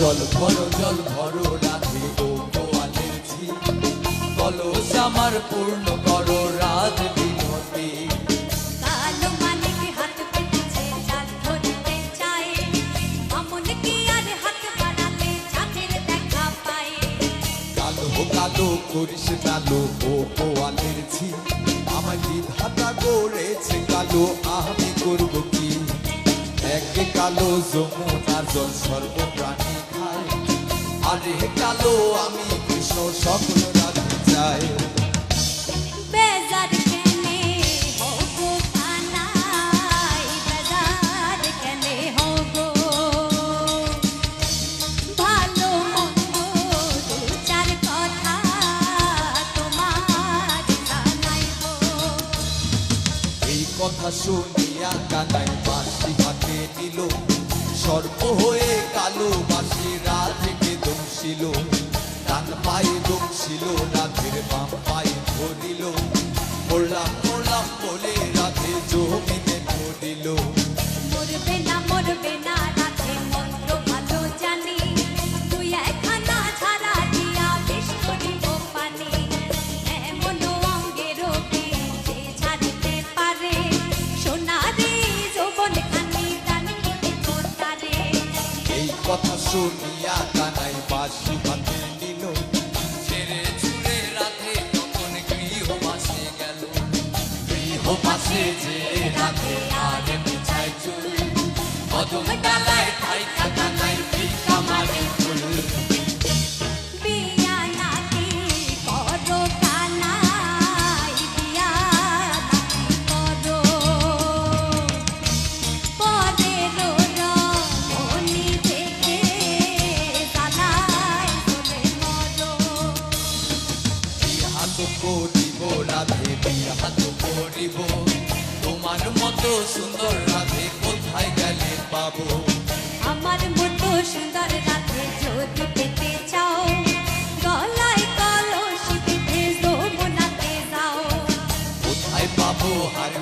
জল ভরো রাধে ও গোয়ালের ঝি কলস আমার পূর্ণ করো বিনতি। কালো করিস কালো ও গোয়ালের ঝি আমার বিধাতা করেছে কালো আমি করব কি? একে কালো যমুনার জল সর্বপ্রাণী। আরে কালো আমি কৃষ্ণ সকল রাধে চাই। কথা তোমার জানাই গো এই কথা শুনিয়া কানাই বাঁশি হাতে নিল সর্প হয়ে কালো দংশিল তার পায়ে দংশিল ছিল বাম শুনিয়া কানাই বাসি হাতে নিল। ছেড়ে ছুড়ে রাতে তখন গেল। গৃহবাসে যে রাতে আর বিছায় চুল। কদম থাই থাকা করিব রাধে বিহাত করিব তোমার মতো সুন্দর রাধে কোথায় গেলে পাবো? আমার মতো সুন্দর রাধে যদি পেতে চাও গলায় কলসি বেঁধে যমুনাতে যাও। কোথায় পাবো হার